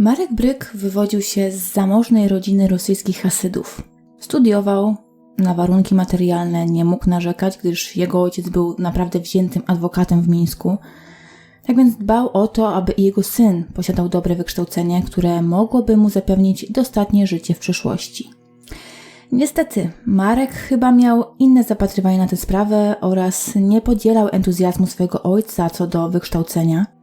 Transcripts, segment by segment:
Marek Bryk wywodził się z zamożnej rodziny rosyjskich Hasydów. Studiował, na warunki materialne nie mógł narzekać, gdyż jego ojciec był naprawdę wziętym adwokatem w Mińsku. Tak więc dbał o to, aby i jego syn posiadał dobre wykształcenie, które mogłoby mu zapewnić dostatnie życie w przyszłości. Niestety, Marek chyba miał inne zapatrywanie na tę sprawę oraz nie podzielał entuzjazmu swojego ojca co do wykształcenia.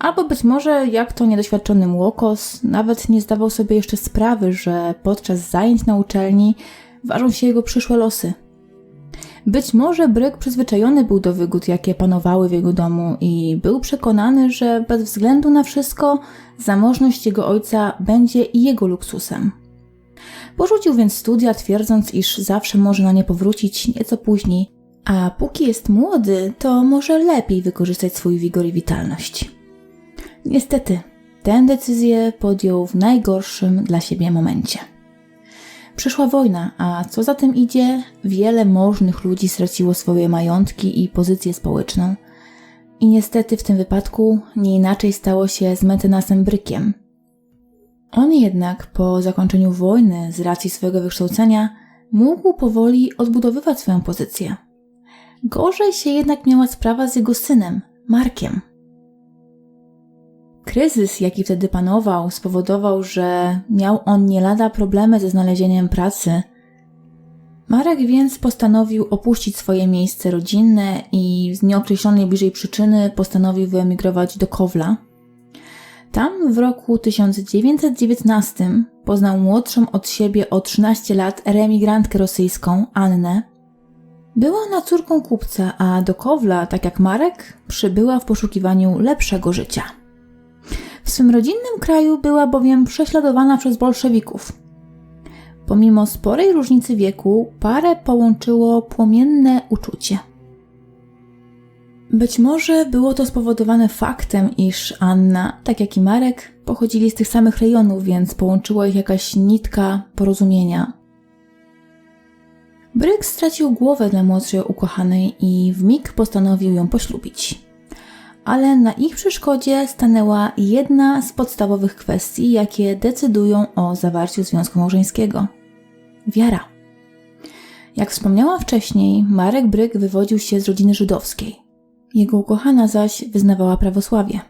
Albo być może, jak to niedoświadczony młokos, nawet nie zdawał sobie jeszcze sprawy, że podczas zajęć na uczelni ważą się jego przyszłe losy. Być może Bryk przyzwyczajony był do wygód, jakie panowały w jego domu i był przekonany, że bez względu na wszystko zamożność jego ojca będzie i jego luksusem. Porzucił więc studia, twierdząc, iż zawsze może na nie powrócić nieco później, a póki jest młody, to może lepiej wykorzystać swój wigor i witalność. Niestety, tę decyzję podjął w najgorszym dla siebie momencie. Przyszła wojna, a co za tym idzie, wiele możnych ludzi straciło swoje majątki i pozycję społeczną. I niestety w tym wypadku nie inaczej stało się z mecenasem Brykiem. On jednak po zakończeniu wojny, z racji swojego wykształcenia, mógł powoli odbudowywać swoją pozycję. Gorzej się jednak miała sprawa z jego synem, Markiem. Kryzys, jaki wtedy panował, spowodował, że miał on nie lada problemy ze znalezieniem pracy. Marek więc postanowił opuścić swoje miejsce rodzinne i z nieokreślonej bliżej przyczyny postanowił wyemigrować do Kowla. Tam w roku 1919 poznał młodszą od siebie o 13 lat reemigrantkę rosyjską, Annę. Była ona córką kupca, a do Kowla, tak jak Marek, przybyła w poszukiwaniu lepszego życia. W swym rodzinnym kraju była bowiem prześladowana przez bolszewików. Pomimo sporej różnicy wieku, parę połączyło płomienne uczucie. Być może było to spowodowane faktem, iż Anna, tak jak i Marek, pochodzili z tych samych rejonów, więc połączyła ich jakaś nitka porozumienia. Bryk stracił głowę dla młodszej ukochanej i w mig postanowił ją poślubić ale na ich przeszkodzie stanęła jedna z podstawowych kwestii, jakie decydują o zawarciu związku małżeńskiego wiara. Jak wspomniałam wcześniej, Marek Bryk wywodził się z rodziny żydowskiej. Jego ukochana zaś wyznawała prawosławie.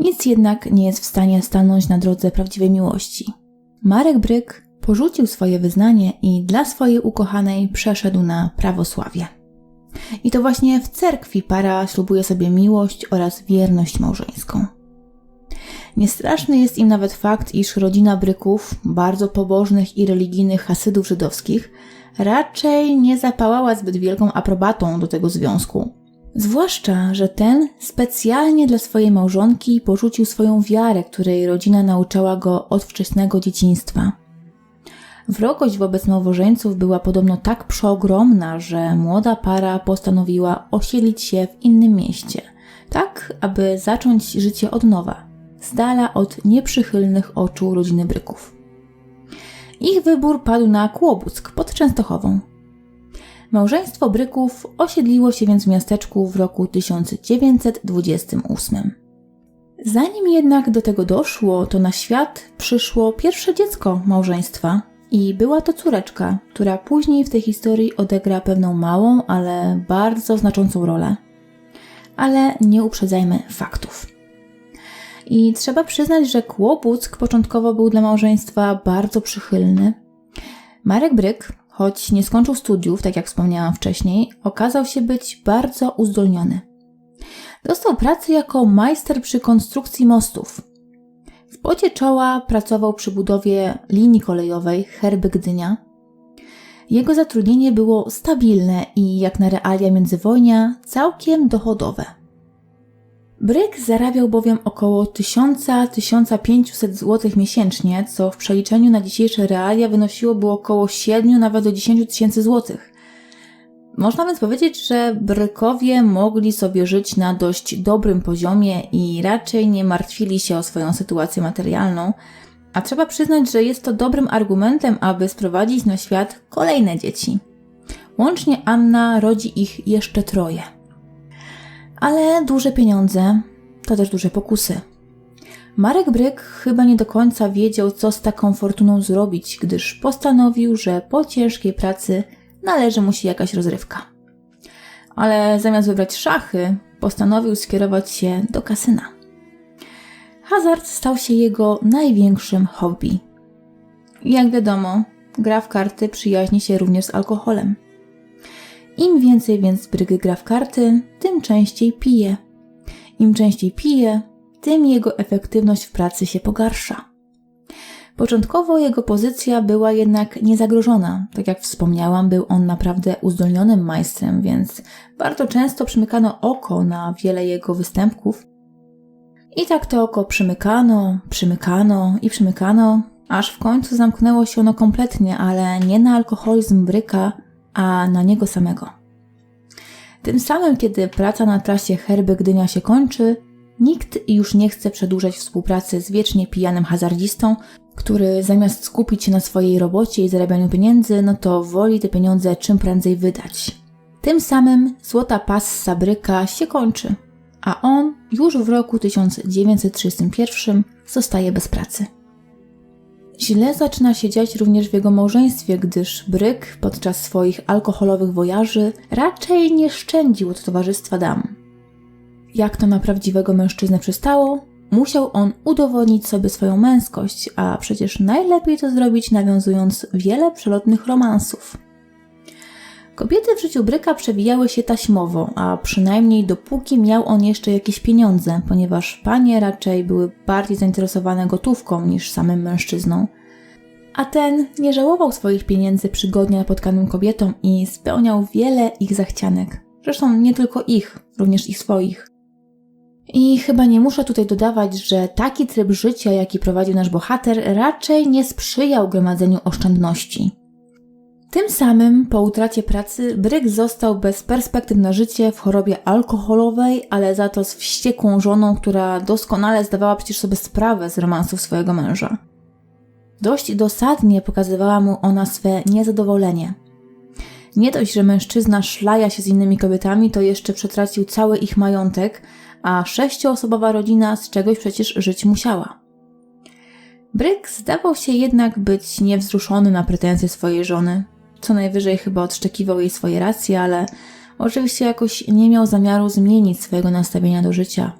Nic jednak nie jest w stanie stanąć na drodze prawdziwej miłości. Marek Bryk porzucił swoje wyznanie i dla swojej ukochanej przeszedł na prawosławie. I to właśnie w cerkwi para ślubuje sobie miłość oraz wierność małżeńską. Niestraszny jest im nawet fakt, iż rodzina Bryków, bardzo pobożnych i religijnych hasydów żydowskich, raczej nie zapałała zbyt wielką aprobatą do tego związku. Zwłaszcza, że ten specjalnie dla swojej małżonki porzucił swoją wiarę, której rodzina nauczała go od wczesnego dzieciństwa. Wrogość wobec nowożeńców była podobno tak przeogromna, że młoda para postanowiła osiedlić się w innym mieście, tak aby zacząć życie od nowa, z dala od nieprzychylnych oczu rodziny Bryków. Ich wybór padł na Kłobuck pod Częstochową. Małżeństwo Bryków osiedliło się więc w miasteczku w roku 1928. Zanim jednak do tego doszło, to na świat przyszło pierwsze dziecko małżeństwa, i była to córeczka, która później w tej historii odegra pewną małą, ale bardzo znaczącą rolę. Ale nie uprzedzajmy faktów. I trzeba przyznać, że Kłobuck początkowo był dla małżeństwa bardzo przychylny. Marek Bryk, choć nie skończył studiów, tak jak wspomniałam wcześniej, okazał się być bardzo uzdolniony. Dostał pracę jako majster przy konstrukcji mostów, w pocie czoła pracował przy budowie linii kolejowej Herby Gdynia. Jego zatrudnienie było stabilne i jak na realia międzywojnia całkiem dochodowe. Bryk zarabiał bowiem około 1000-1500 zł miesięcznie, co w przeliczeniu na dzisiejsze realia wynosiłoby około 7 nawet do 10 tysięcy złotych. Można więc powiedzieć, że Brykowie mogli sobie żyć na dość dobrym poziomie i raczej nie martwili się o swoją sytuację materialną, a trzeba przyznać, że jest to dobrym argumentem, aby sprowadzić na świat kolejne dzieci. Łącznie Anna rodzi ich jeszcze troje. Ale duże pieniądze to też duże pokusy. Marek Bryk chyba nie do końca wiedział, co z taką fortuną zrobić, gdyż postanowił, że po ciężkiej pracy należy mu się jakaś rozrywka. Ale zamiast wybrać szachy, postanowił skierować się do kasyna. Hazard stał się jego największym hobby. Jak wiadomo, gra w karty przyjaźni się również z alkoholem. Im więcej więc Bryk gra w karty, tym częściej pije. Im częściej pije, tym jego efektywność w pracy się pogarsza. Początkowo jego pozycja była jednak niezagrożona. Tak jak wspomniałam, był on naprawdę uzdolnionym majstrem, więc bardzo często przymykano oko na wiele jego występków. I tak to oko przymykano, przymykano i przymykano, aż w końcu zamknęło się ono kompletnie, ale nie na alkoholizm Bryka, a na niego samego. Tym samym, kiedy praca na trasie Herby Gdynia się kończy, nikt już nie chce przedłużać współpracy z wiecznie pijanym hazardzistą, który zamiast skupić się na swojej robocie i zarabianiu pieniędzy, no to woli te pieniądze czym prędzej wydać. Tym samym złota passa Bryka się kończy, a on już w roku 1931 zostaje bez pracy. Źle zaczyna się dziać również w jego małżeństwie, gdyż Bryk podczas swoich alkoholowych wojaży raczej nie szczędził od towarzystwa dam. Jak to na prawdziwego mężczyznę przystało, musiał on udowodnić sobie swoją męskość, a przecież najlepiej to zrobić nawiązując wiele przelotnych romansów. Kobiety w życiu Bryka przewijały się taśmowo, a przynajmniej dopóki miał on jeszcze jakieś pieniądze, ponieważ panie raczej były bardziej zainteresowane gotówką niż samym mężczyzną. A ten nie żałował swoich pieniędzy przygodnie napotkanym kobietom i spełniał wiele ich zachcianek. Zresztą nie tylko ich, również ich swoich. I chyba nie muszę tutaj dodawać, że taki tryb życia, jaki prowadził nasz bohater, raczej nie sprzyjał gromadzeniu oszczędności. Tym samym po utracie pracy Bryk został bez perspektyw na życie w chorobie alkoholowej, ale za to z wściekłą żoną, która doskonale zdawała przecież sobie sprawę z romansów swojego męża. Dość dosadnie pokazywała mu ona swe niezadowolenie. Nie dość, że mężczyzna szlaja się z innymi kobietami, to jeszcze przetracił cały ich majątek, a sześcioosobowa rodzina z czegoś przecież żyć musiała. Bryk zdawał się jednak być niewzruszony na pretensje swojej żony, co najwyżej chyba odszczekiwał jej swoje racje, ale oczywiście jakoś nie miał zamiaru zmienić swojego nastawienia do życia.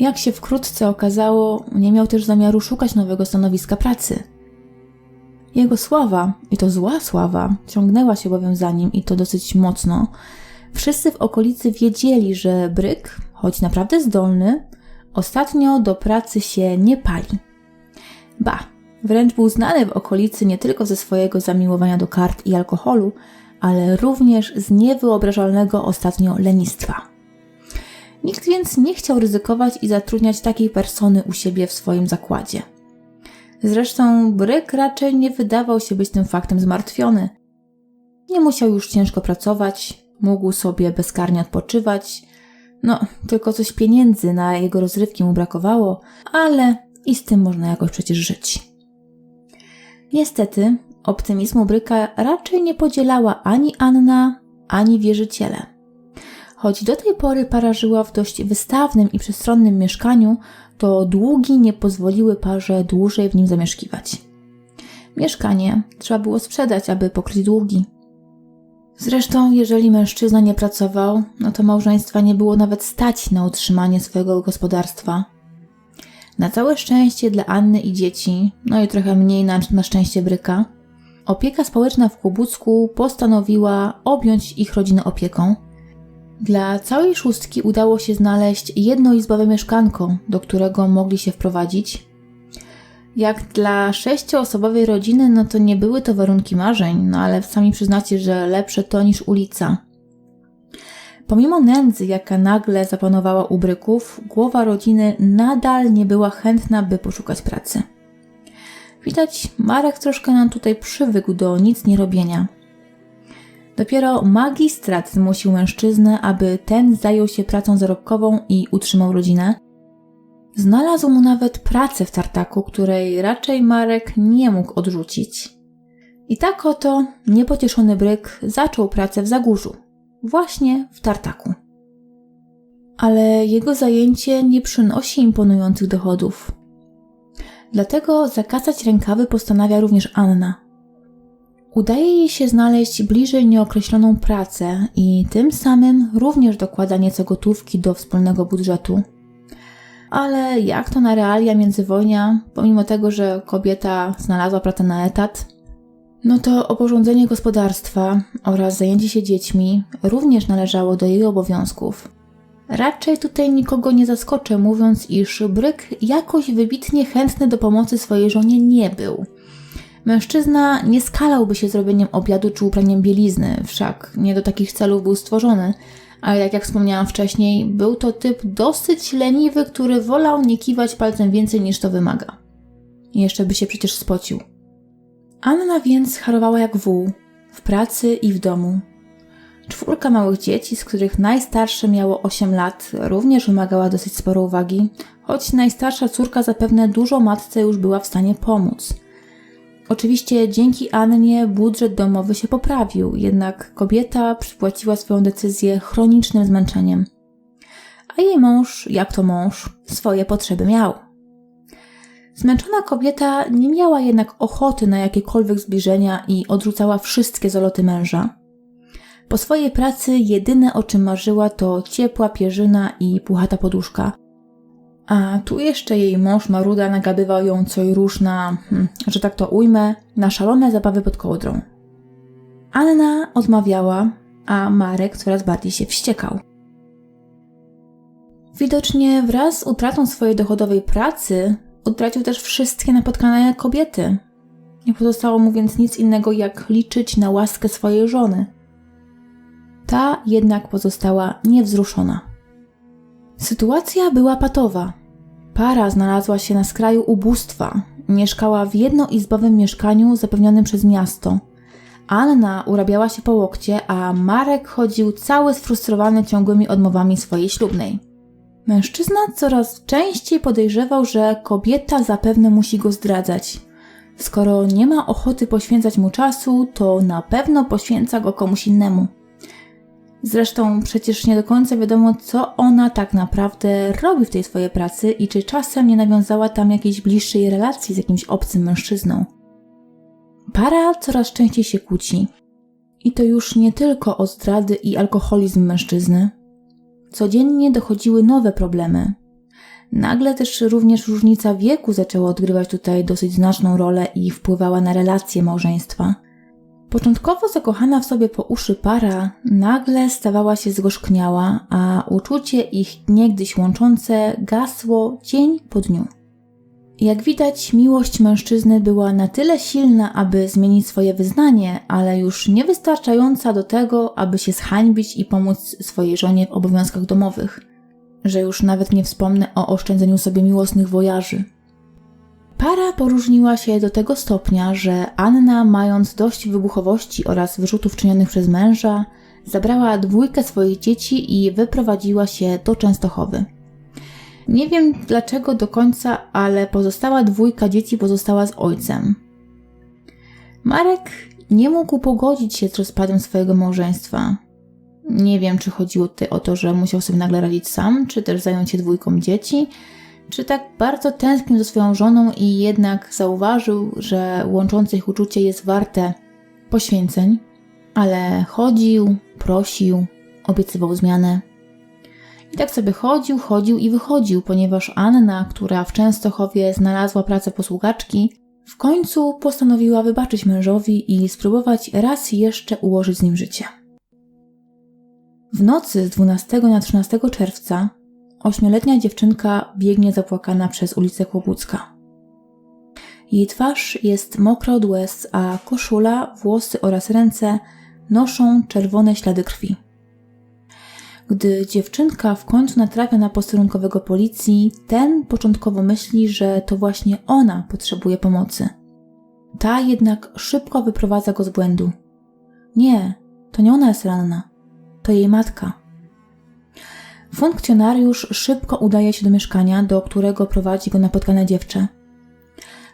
Jak się wkrótce okazało, nie miał też zamiaru szukać nowego stanowiska pracy. Jego sława, i to zła sława, ciągnęła się bowiem za nim i to dosyć mocno. Wszyscy w okolicy wiedzieli, że Bryk, choć naprawdę zdolny, ostatnio do pracy się nie pali. Ba, Wręcz był znany w okolicy nie tylko ze swojego zamiłowania do kart i alkoholu, ale również z niewyobrażalnego ostatnio lenistwa. Nikt więc nie chciał ryzykować i zatrudniać takiej persony u siebie w swoim zakładzie. Zresztą Bryk raczej nie wydawał się być tym faktem zmartwiony. Nie musiał już ciężko pracować, mógł sobie bezkarnie odpoczywać. No, tylko coś pieniędzy na jego rozrywki mu brakowało, ale i z tym można jakoś przecież żyć. Niestety, optymizmu Bryka raczej nie podzielała ani Anna, ani wierzyciele. Choć do tej pory para żyła w dość wystawnym i przestronnym mieszkaniu, to długi nie pozwoliły parze dłużej w nim zamieszkiwać. Mieszkanie trzeba było sprzedać, aby pokryć długi. Zresztą, jeżeli mężczyzna nie pracował, no to małżeństwa nie było nawet stać na utrzymanie swojego gospodarstwa, na całe szczęście dla Anny i dzieci, no i trochę mniej na, na szczęście Bryka, opieka społeczna w Kłobucku postanowiła objąć ich rodzinę opieką. Dla całej szóstki udało się znaleźć jednoizbowe mieszkanko, do którego mogli się wprowadzić. Jak dla sześcioosobowej rodziny, no to nie były to warunki marzeń, no ale sami przyznacie, że lepsze to niż ulica. Pomimo nędzy, jaka nagle zapanowała u Bryków, głowa rodziny nadal nie była chętna, by poszukać pracy. Widać, Marek troszkę nam tutaj przywykł do nic nie robienia. Dopiero magistrat zmusił mężczyznę, aby ten zajął się pracą zarobkową i utrzymał rodzinę. Znalazł mu nawet pracę w tartaku, której raczej Marek nie mógł odrzucić. I tak oto niepocieszony Bryk zaczął pracę w Zagórzu, właśnie w tartaku. Ale jego zajęcie nie przynosi imponujących dochodów. Dlatego zakasać rękawy postanawia również Anna. Udaje jej się znaleźć bliżej nieokreśloną pracę i tym samym również dokłada nieco gotówki do wspólnego budżetu. Ale jak to na realia międzywojnia, pomimo tego, że kobieta znalazła pracę na etat, no to oporządzenie gospodarstwa oraz zajęcie się dziećmi również należało do jej obowiązków. Raczej tutaj nikogo nie zaskoczę, mówiąc, iż Bryk jakoś wybitnie chętny do pomocy swojej żonie nie był. Mężczyzna nie skalałby się zrobieniem obiadu czy upraniem bielizny, wszak nie do takich celów był stworzony, ale tak jak wspomniałam wcześniej, był to typ dosyć leniwy, który wolał nie kiwać palcem więcej niż to wymaga. Jeszcze by się przecież spocił. Anna więc harowała jak wół, w pracy i w domu. Czwórka małych dzieci, z których najstarsze miało 8 lat, również wymagała dosyć sporo uwagi, choć najstarsza córka zapewne dużo matce już była w stanie pomóc. Oczywiście dzięki Annie budżet domowy się poprawił, jednak kobieta przypłaciła swoją decyzję chronicznym zmęczeniem. A jej mąż, jak to mąż, swoje potrzeby miał. Zmęczona kobieta nie miała jednak ochoty na jakiekolwiek zbliżenia i odrzucała wszystkie zaloty męża. Po swojej pracy jedyne o czym marzyła to ciepła pierzyna i puchata poduszka. A tu jeszcze jej mąż Maruda nagabywał ją co i hmm, że tak to ujmę, na szalone zabawy pod kołdrą. Anna odmawiała, a Marek coraz bardziej się wściekał. Widocznie wraz z utratą swojej dochodowej pracy utracił też wszystkie napotkane kobiety. Nie pozostało mu więc nic innego jak liczyć na łaskę swojej żony. Ta jednak pozostała niewzruszona. Sytuacja była patowa. Para znalazła się na skraju ubóstwa. Mieszkała w jednoizbowym mieszkaniu zapewnionym przez miasto. Anna urabiała się po łokcie, a Marek chodził cały sfrustrowany ciągłymi odmowami swojej ślubnej. Mężczyzna coraz częściej podejrzewał, że kobieta zapewne musi go zdradzać. Skoro nie ma ochoty poświęcać mu czasu, to na pewno poświęca go komuś innemu. Zresztą przecież nie do końca wiadomo, co ona tak naprawdę robi w tej swojej pracy i czy czasem nie nawiązała tam jakiejś bliższej relacji z jakimś obcym mężczyzną. Para coraz częściej się kłóci. I to już nie tylko o zdrady i alkoholizm mężczyzny. Codziennie dochodziły nowe problemy. Nagle też również różnica wieku zaczęła odgrywać tutaj dosyć znaczną rolę i wpływała na relacje małżeństwa. Początkowo zakochana w sobie po uszy para nagle stawała się zgorzkniała, a uczucie ich niegdyś łączące gasło dzień po dniu. Jak widać, miłość mężczyzny była na tyle silna, aby zmienić swoje wyznanie, ale już niewystarczająca do tego, aby się zhańbić i pomóc swojej żonie w obowiązkach domowych. Że już nawet nie wspomnę o oszczędzeniu sobie miłosnych wojaży. Para poróżniła się do tego stopnia, że Anna, mając dość wybuchowości oraz wyrzutów czynionych przez męża, zabrała dwójkę swoich dzieci i wyprowadziła się do Częstochowy. Nie wiem dlaczego do końca, ale pozostała dwójka dzieci pozostała z ojcem. Marek nie mógł pogodzić się z rozpadem swojego małżeństwa. Nie wiem, czy chodziło tutaj o to, że musiał sobie nagle radzić sam, czy też zająć się dwójką dzieci, czy tak bardzo tęsknił za swoją żoną i jednak zauważył, że łączące ich uczucie jest warte poświęceń, ale chodził, prosił, obiecywał zmianę. I tak sobie chodził, chodził i wychodził, ponieważ Anna, która w Częstochowie znalazła pracę posługaczki, w końcu postanowiła wybaczyć mężowi i spróbować raz jeszcze ułożyć z nim życie. W nocy z 12 na 13 czerwca ośmioletnia dziewczynka biegnie zapłakana przez ulicę Kłobucka. Jej twarz jest mokra od łez, a koszula, włosy oraz ręce noszą czerwone ślady krwi. Gdy dziewczynka w końcu natrafia na posterunkowego policji, ten początkowo myśli, że to właśnie ona potrzebuje pomocy. Ta jednak szybko wyprowadza go z błędu. Nie, to nie ona jest ranna, to jej matka. Funkcjonariusz szybko udaje się do mieszkania, do którego prowadzi go napotkane dziewczę.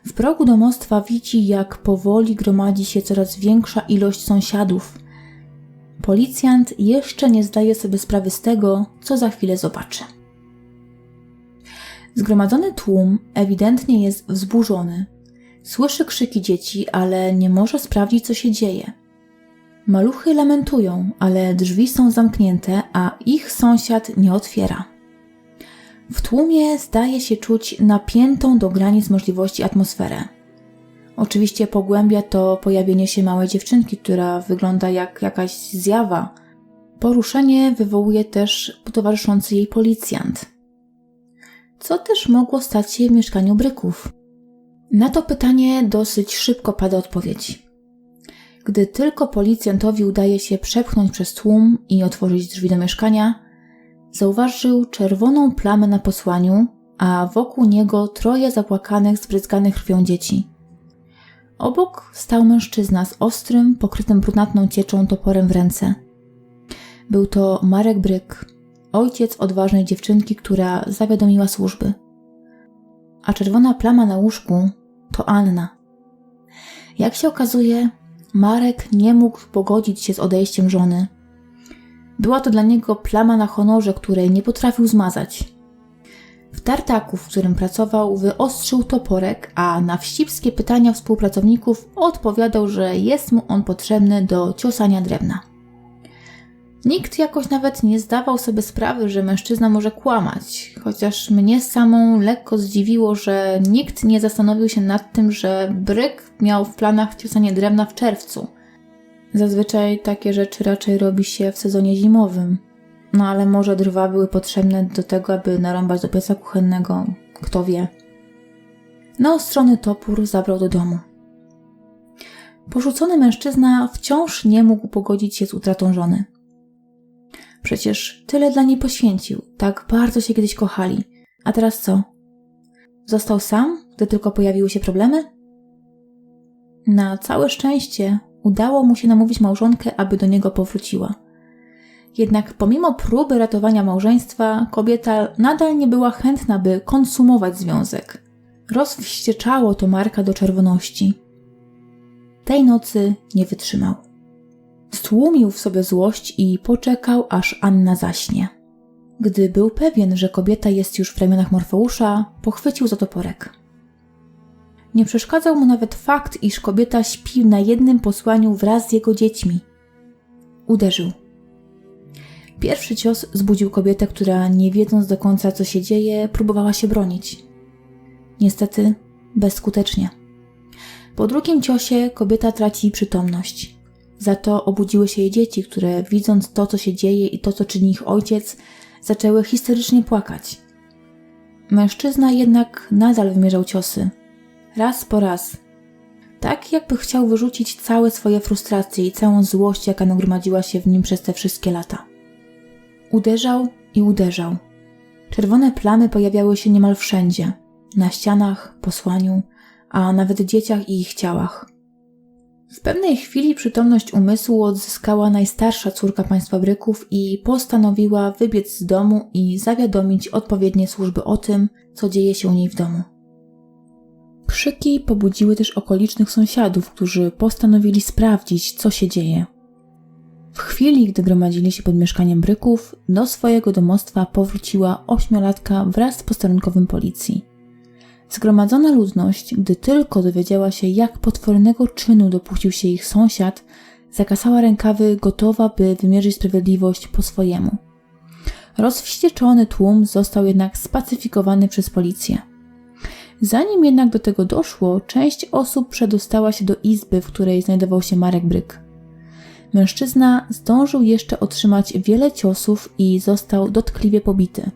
W progu domostwa widzi, jak powoli gromadzi się coraz większa ilość sąsiadów. Policjant jeszcze nie zdaje sobie sprawy z tego, co za chwilę zobaczy. Zgromadzony tłum ewidentnie jest wzburzony. Słyszy krzyki dzieci, ale nie może sprawdzić, co się dzieje. Maluchy lamentują, ale drzwi są zamknięte, a ich sąsiad nie otwiera. W tłumie zdaje się czuć napiętą do granic możliwości atmosferę. Oczywiście pogłębia to pojawienie się małej dziewczynki, która wygląda jak jakaś zjawa. Poruszenie wywołuje też towarzyszący jej policjant. Co też mogło stać się w mieszkaniu Bryków? Na to pytanie dosyć szybko pada odpowiedź. Gdy tylko policjantowi udaje się przepchnąć przez tłum i otworzyć drzwi do mieszkania, zauważył czerwoną plamę na posłaniu, a wokół niego troje zapłakanych, zbryzganych krwią dzieci. Obok stał mężczyzna z ostrym, pokrytym brunatną cieczą toporem w ręce. Był to Marek Bryk, ojciec odważnej dziewczynki, która zawiadomiła służby. A czerwona plama na łóżku to Anna. Jak się okazuje, Marek nie mógł pogodzić się z odejściem żony. Była to dla niego plama na honorze, której nie potrafił zmazać. W tartaku, w którym pracował, wyostrzył toporek, a na wścibskie pytania współpracowników odpowiadał, że jest mu on potrzebny do ciosania drewna. Nikt jakoś nawet nie zdawał sobie sprawy, że mężczyzna może kłamać, chociaż mnie samą lekko zdziwiło, że nikt nie zastanowił się nad tym, że Bryk miał w planach ciosanie drewna w czerwcu. Zazwyczaj takie rzeczy raczej robi się w sezonie zimowym. No ale może drwa były potrzebne do tego, aby narąbać do pieca kuchennego, kto wie. Naostrzony topór zabrał do domu. Porzucony mężczyzna wciąż nie mógł pogodzić się z utratą żony. Przecież tyle dla niej poświęcił, tak bardzo się kiedyś kochali. A teraz co? Został sam, gdy tylko pojawiły się problemy? Na całe szczęście udało mu się namówić małżonkę, aby do niego powróciła. Jednak pomimo próby ratowania małżeństwa, kobieta nadal nie była chętna, by konsumować związek. Rozwścieczało to Marka do czerwoności. Tej nocy nie wytrzymał. Stłumił w sobie złość i poczekał, aż Anna zaśnie. Gdy był pewien, że kobieta jest już w ramionach Morfeusza, pochwycił za toporek. Nie przeszkadzał mu nawet fakt, iż kobieta śpi na jednym posłaniu wraz z jego dziećmi. Uderzył. Pierwszy cios zbudził kobietę, która, nie wiedząc do końca, co się dzieje, próbowała się bronić. Niestety, bezskutecznie. Po drugim ciosie kobieta traci przytomność. Za to obudziły się jej dzieci, które widząc to, co się dzieje i to, co czyni ich ojciec, zaczęły histerycznie płakać. Mężczyzna jednak nadal wymierzał ciosy. Raz po raz. Tak, jakby chciał wyrzucić całe swoje frustracje i całą złość, jaka nagromadziła się w nim przez te wszystkie lata. Uderzał i uderzał. Czerwone plamy pojawiały się niemal wszędzie na ścianach, posłaniu, a nawet dzieciach i ich ciałach. W pewnej chwili przytomność umysłu odzyskała najstarsza córka państwa Bryków i postanowiła wybiec z domu i zawiadomić odpowiednie służby o tym, co dzieje się u niej w domu. Krzyki pobudziły też okolicznych sąsiadów, którzy postanowili sprawdzić, co się dzieje. W chwili, gdy gromadzili się pod mieszkaniem Bryków, do swojego domostwa powróciła ośmiolatka wraz z posterunkowym policji. Zgromadzona ludność, gdy tylko dowiedziała się, jak potwornego czynu dopuścił się ich sąsiad, zakasała rękawy, gotowa, by wymierzyć sprawiedliwość po swojemu. Rozwścieczony tłum został jednak spacyfikowany przez policję. Zanim jednak do tego doszło, część osób przedostała się do izby, w której znajdował się Marek Bryk. Mężczyzna zdążył jeszcze otrzymać wiele ciosów i został dotkliwie pobity.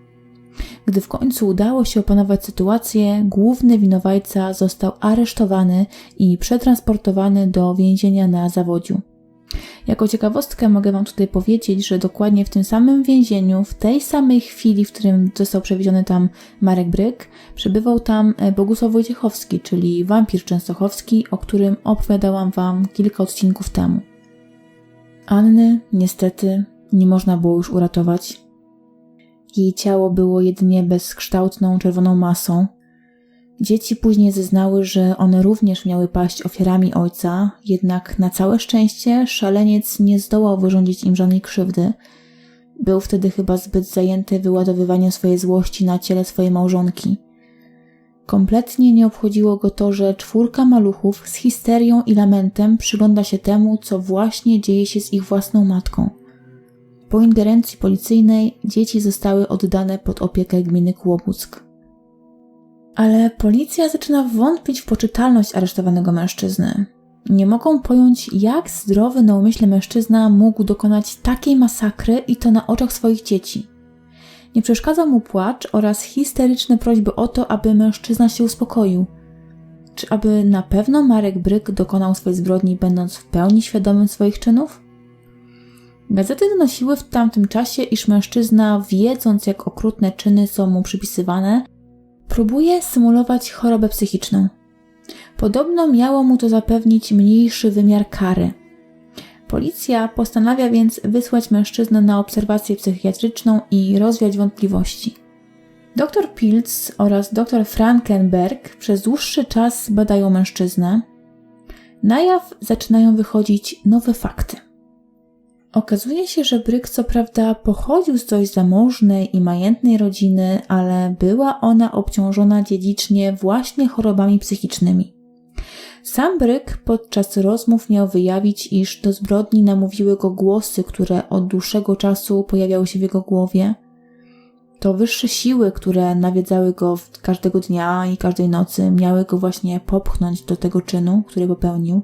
Gdy w końcu udało się opanować sytuację, główny winowajca został aresztowany i przetransportowany do więzienia na zawodziu. Jako ciekawostkę mogę Wam tutaj powiedzieć, że dokładnie w tym samym więzieniu, w tej samej chwili, w którym został przewieziony tam Marek Bryk, przebywał tam e, Bogusław Wojciechowski, czyli wampir częstochowski, o którym opowiadałam Wam kilka odcinków temu. Anny niestety nie można było już uratować. Jej ciało było jedynie bezkształtną czerwoną masą. Dzieci później zeznały, że one również miały paść ofiarami ojca, jednak na całe szczęście szaleniec nie zdołał wyrządzić im żadnej krzywdy. Był wtedy chyba zbyt zajęty wyładowywaniem swojej złości na ciele swojej małżonki – Kompletnie nie obchodziło go to, że czwórka maluchów z histerią i lamentem przygląda się temu, co właśnie dzieje się z ich własną matką. Po ingerencji policyjnej dzieci zostały oddane pod opiekę gminy Kłobuck. Ale policja zaczyna wątpić w poczytalność aresztowanego mężczyzny. Nie mogą pojąć, jak zdrowy na umyśle mężczyzna mógł dokonać takiej masakry i to na oczach swoich dzieci. Nie przeszkadza mu płacz oraz histeryczne prośby o to, aby mężczyzna się uspokoił. Czy aby na pewno Marek Bryk dokonał swojej zbrodni, będąc w pełni świadomym swoich czynów? Gazety donosiły w tamtym czasie, iż mężczyzna, wiedząc jak okrutne czyny są mu przypisywane, próbuje symulować chorobę psychiczną. Podobno miało mu to zapewnić mniejszy wymiar kary. Policja postanawia więc wysłać mężczyznę na obserwację psychiatryczną i rozwiać wątpliwości. Dr Pilz oraz dr Frankenberg przez dłuższy czas badają mężczyznę. Na jaw zaczynają wychodzić nowe fakty. Okazuje się, że Bryk co prawda pochodził z dość zamożnej i majętnej rodziny, ale była ona obciążona dziedzicznie właśnie chorobami psychicznymi. Sam Bryk podczas rozmów miał wyjawić, iż do zbrodni namówiły go głosy, które od dłuższego czasu pojawiały się w jego głowie. To wyższe siły, które nawiedzały go każdego dnia i każdej nocy, miały go właśnie popchnąć do tego czynu, który popełnił.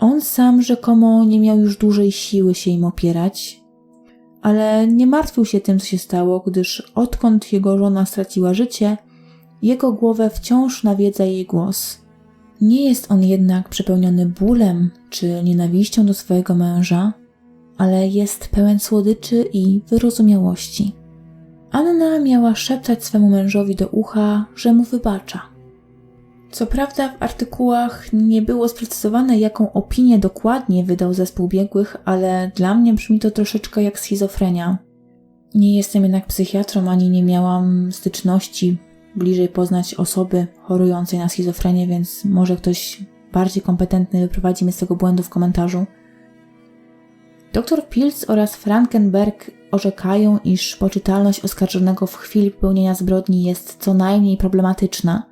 On sam rzekomo nie miał już dużej siły się im opierać, ale nie martwił się tym, co się stało, gdyż odkąd jego żona straciła życie, jego głowę wciąż nawiedza jej głos. Nie jest on jednak przepełniony bólem czy nienawiścią do swojego męża, ale jest pełen słodyczy i wyrozumiałości. Anna miała szeptać swemu mężowi do ucha, że mu wybacza. Co prawda w artykułach nie było sprecyzowane, jaką opinię dokładnie wydał zespół biegłych, ale dla mnie brzmi to troszeczkę jak schizofrenia. Nie jestem jednak psychiatrą, ani nie miałam styczności bliżej poznać osoby chorującej na schizofrenię, więc może ktoś bardziej kompetentny wyprowadzi mnie z tego błędu w komentarzu. Dr Pilz oraz Frankenberg orzekają, iż poczytalność oskarżonego w chwili popełnienia zbrodni jest co najmniej problematyczna.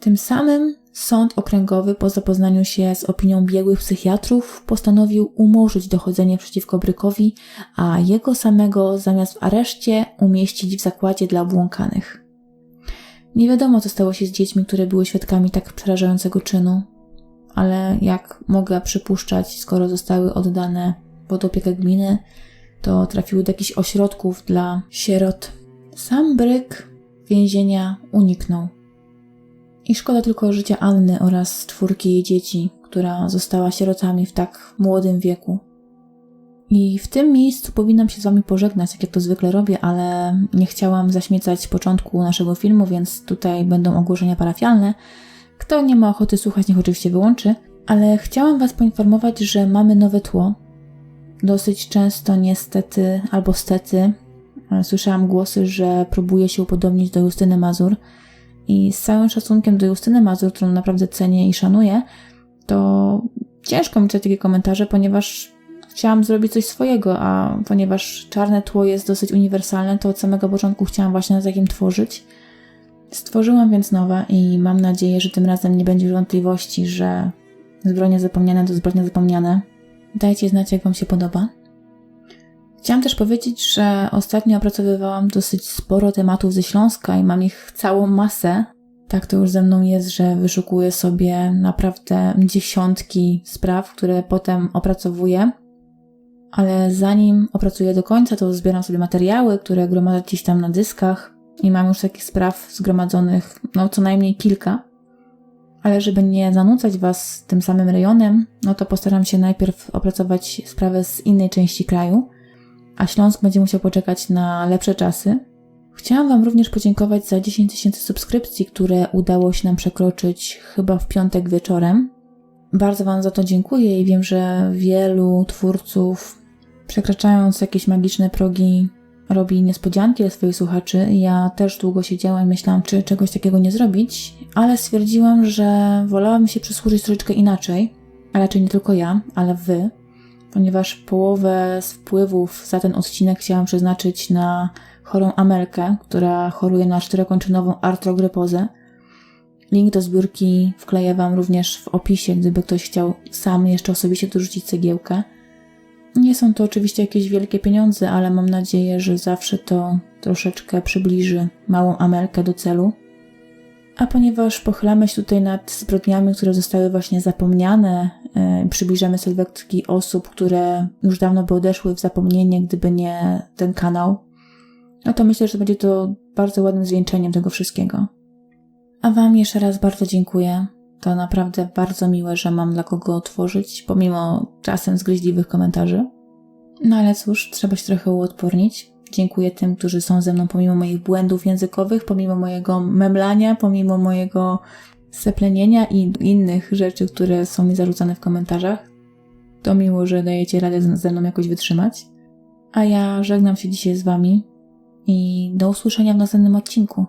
Tym samym sąd okręgowy po zapoznaniu się z opinią biegłych psychiatrów postanowił umorzyć dochodzenie przeciwko Brykowi, a jego samego zamiast w areszcie umieścić w zakładzie dla obłąkanych. Nie wiadomo, co stało się z dziećmi, które były świadkami tak przerażającego czynu, ale jak mogę przypuszczać, skoro zostały oddane pod opiekę gminy, to trafiły do jakichś ośrodków dla sierot. Sam Bryk więzienia uniknął. I szkoda tylko życia Anny oraz czwórki jej dzieci, która została sierotami w tak młodym wieku. I w tym miejscu powinnam się z Wami pożegnać, jak ja to zwykle robię, ale nie chciałam zaśmiecać początku naszego filmu, więc tutaj będą ogłoszenia parafialne. Kto nie ma ochoty słuchać, niech oczywiście wyłączy, ale chciałam Was poinformować, że mamy nowe tło. Dosyć często, niestety albo stety, słyszałam głosy, że próbuje się upodobnić do Justyny Mazur. I z całym szacunkiem do Justyny Mazur, którą naprawdę cenię i szanuję, to ciężko mi czytać takie komentarze, ponieważ chciałam zrobić coś swojego, a ponieważ czarne tło jest dosyć uniwersalne, to od samego początku chciałam właśnie na takim tworzyć. Stworzyłam więc nowe i mam nadzieję, że tym razem nie będzie wątpliwości, że zbrodnie zapomniane to zbrodnie zapomniane. Dajcie znać, jak Wam się podoba. Chciałam też powiedzieć, że ostatnio opracowywałam dosyć sporo tematów ze Śląska i mam ich całą masę. Tak to już ze mną jest, że wyszukuję sobie naprawdę dziesiątki spraw, które potem opracowuję ale zanim opracuję do końca, to zbieram sobie materiały, które gromadzę gdzieś tam na dyskach i mam już takich spraw zgromadzonych, no co najmniej kilka. Ale żeby nie zanudzać Was tym samym rejonem, no to postaram się najpierw opracować sprawę z innej części kraju, a Śląsk będzie musiał poczekać na lepsze czasy. Chciałam Wam również podziękować za 10 tysięcy subskrypcji, które udało się nam przekroczyć chyba w piątek wieczorem. Bardzo Wam za to dziękuję i wiem, że wielu twórców przekraczając jakieś magiczne progi, robi niespodzianki dla swoich słuchaczy. Ja też długo siedziałam i myślałam, czy czegoś takiego nie zrobić, ale stwierdziłam, że wolałabym się przysłużyć troszeczkę inaczej, a raczej nie tylko ja, ale wy, ponieważ połowę z wpływów za ten odcinek chciałam przeznaczyć na chorą Amelkę, która choruje na czterokończynową artrogrypozę. Link do zbiórki wkleję Wam również w opisie, gdyby ktoś chciał sam jeszcze osobiście dorzucić cegiełkę. Nie są to oczywiście jakieś wielkie pieniądze, ale mam nadzieję, że zawsze to troszeczkę przybliży małą Amelkę do celu. A ponieważ pochylamy się tutaj nad zbrodniami, które zostały właśnie zapomniane, yy, przybliżamy sylwetki osób, które już dawno by odeszły w zapomnienie, gdyby nie ten kanał, no to myślę, że będzie to bardzo ładnym zwieńczeniem tego wszystkiego. A Wam jeszcze raz bardzo dziękuję. To naprawdę bardzo miłe, że mam dla kogo otworzyć, pomimo czasem zgryźliwych komentarzy. No ale cóż, trzeba się trochę uodpornić. Dziękuję tym, którzy są ze mną pomimo moich błędów językowych, pomimo mojego memlania, pomimo mojego seplenienia i innych rzeczy, które są mi zarzucane w komentarzach. To miło, że dajecie radę ze mną jakoś wytrzymać. A ja żegnam się dzisiaj z Wami i do usłyszenia w następnym odcinku.